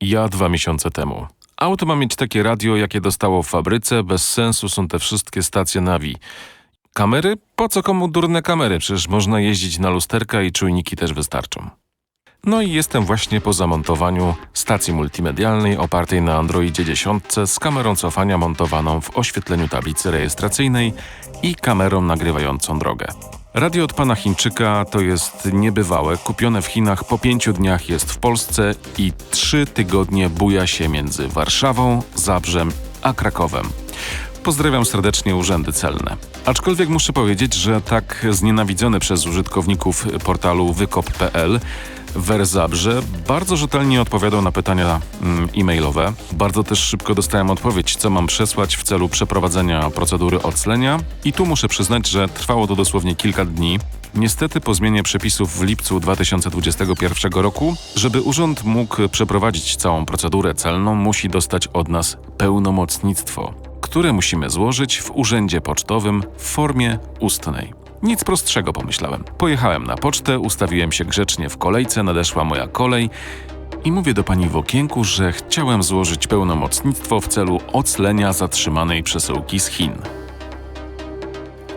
Ja dwa miesiące temu. Auto ma mieć takie radio, jakie dostało w fabryce, bez sensu są te wszystkie stacje Navi. Kamery? Po co komu durne kamery? Przecież można jeździć na lusterka i czujniki też wystarczą. No i jestem właśnie po zamontowaniu stacji multimedialnej opartej na Androidzie 10 z kamerą cofania montowaną w oświetleniu tablicy rejestracyjnej i kamerą nagrywającą drogę. Radio od pana Chińczyka to jest niebywałe. Kupione w Chinach po pięciu dniach jest w Polsce i trzy tygodnie buja się między Warszawą, Zabrzem a Krakowem. Pozdrawiam serdecznie urzędy celne. Aczkolwiek muszę powiedzieć, że tak znienawidzony przez użytkowników portalu wykop.pl Werzabrze bardzo rzetelnie odpowiadał na pytania mm, e-mailowe. Bardzo też szybko dostałem odpowiedź, co mam przesłać w celu przeprowadzenia procedury oclenia. I tu muszę przyznać, że trwało to dosłownie kilka dni. Niestety po zmianie przepisów w lipcu 2021 roku, żeby urząd mógł przeprowadzić całą procedurę celną, musi dostać od nas pełnomocnictwo, które musimy złożyć w urzędzie pocztowym w formie ustnej. Nic prostszego pomyślałem. Pojechałem na pocztę, ustawiłem się grzecznie w kolejce, nadeszła moja kolej i mówię do pani w okienku, że chciałem złożyć pełnomocnictwo w celu oclenia zatrzymanej przesyłki z Chin.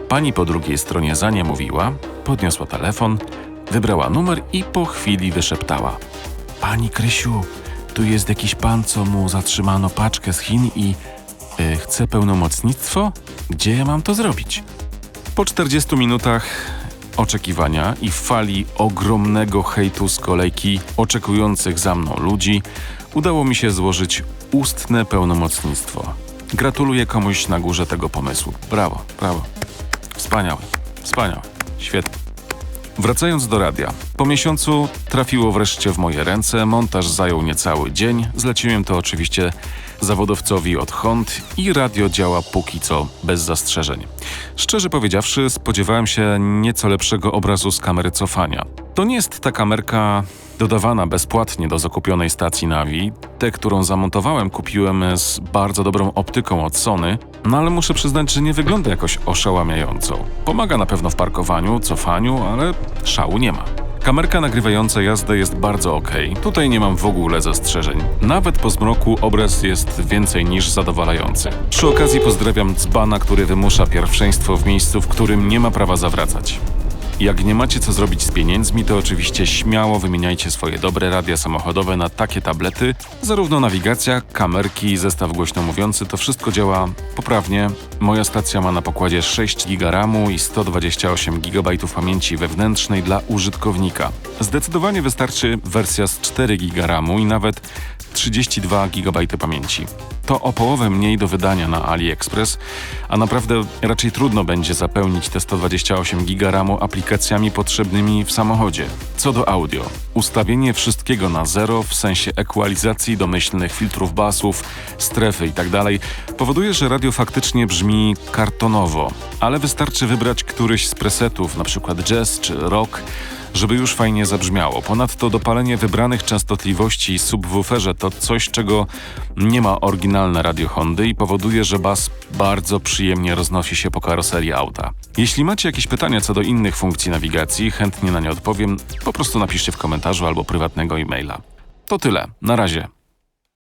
Pani po drugiej stronie za nie mówiła, podniosła telefon, wybrała numer i po chwili wyszeptała: Pani Krysiu, tu jest jakiś pan, co mu zatrzymano paczkę z Chin i y, chce pełnomocnictwo? Gdzie ja mam to zrobić? Po 40 minutach oczekiwania i fali ogromnego hejtu z kolejki oczekujących za mną ludzi, udało mi się złożyć ustne pełnomocnictwo. Gratuluję komuś na górze tego pomysłu. Brawo, brawo. Wspaniałe, wspaniałe, świetnie. Wracając do radia. Po miesiącu trafiło wreszcie w moje ręce, montaż zajął niecały dzień, zleciłem to oczywiście zawodowcowi od Hond i radio działa póki co bez zastrzeżeń. Szczerze powiedziawszy, spodziewałem się nieco lepszego obrazu z kamery cofania. To nie jest ta kamerka dodawana bezpłatnie do zakupionej stacji Navi. Tę, którą zamontowałem, kupiłem z bardzo dobrą optyką od Sony, no ale muszę przyznać, że nie wygląda jakoś oszałamiająco. Pomaga na pewno w parkowaniu, cofaniu, ale szału nie ma. Kamerka nagrywająca jazdę jest bardzo ok. Tutaj nie mam w ogóle zastrzeżeń. Nawet po zmroku obraz jest więcej niż zadowalający. Przy okazji pozdrawiam dzbana, który wymusza pierwszeństwo w miejscu, w którym nie ma prawa zawracać. Jak nie macie co zrobić z pieniędzmi, to oczywiście śmiało wymieniajcie swoje dobre radia samochodowe na takie tablety. Zarówno nawigacja, kamerki, zestaw głośno mówiący, to wszystko działa poprawnie. Moja stacja ma na pokładzie 6 GB RAMu i 128 GB pamięci wewnętrznej dla użytkownika. Zdecydowanie wystarczy wersja z 4 GB RAMu i nawet 32 GB pamięci. To o połowę mniej do wydania na AliExpress, a naprawdę raczej trudno będzie zapełnić te 128 GB RAMu aplikacjami potrzebnymi w samochodzie. Co do audio, ustawienie wszystkiego na zero w sensie ekwalizacji domyślnych filtrów basów, strefy itd. Tak powoduje, że radio faktycznie brzmi kartonowo, ale wystarczy wybrać któryś z presetów, np. jazz czy rock, żeby już fajnie zabrzmiało. Ponadto dopalenie wybranych częstotliwości subwooferze to coś, czego nie ma oryginalne radio Hondy i powoduje, że bas bardzo przyjemnie roznosi się po karoserii auta. Jeśli macie jakieś pytania co do innych funkcji nawigacji, chętnie na nie odpowiem. Po prostu napiszcie w komentarzu albo prywatnego e-maila. To tyle. Na razie.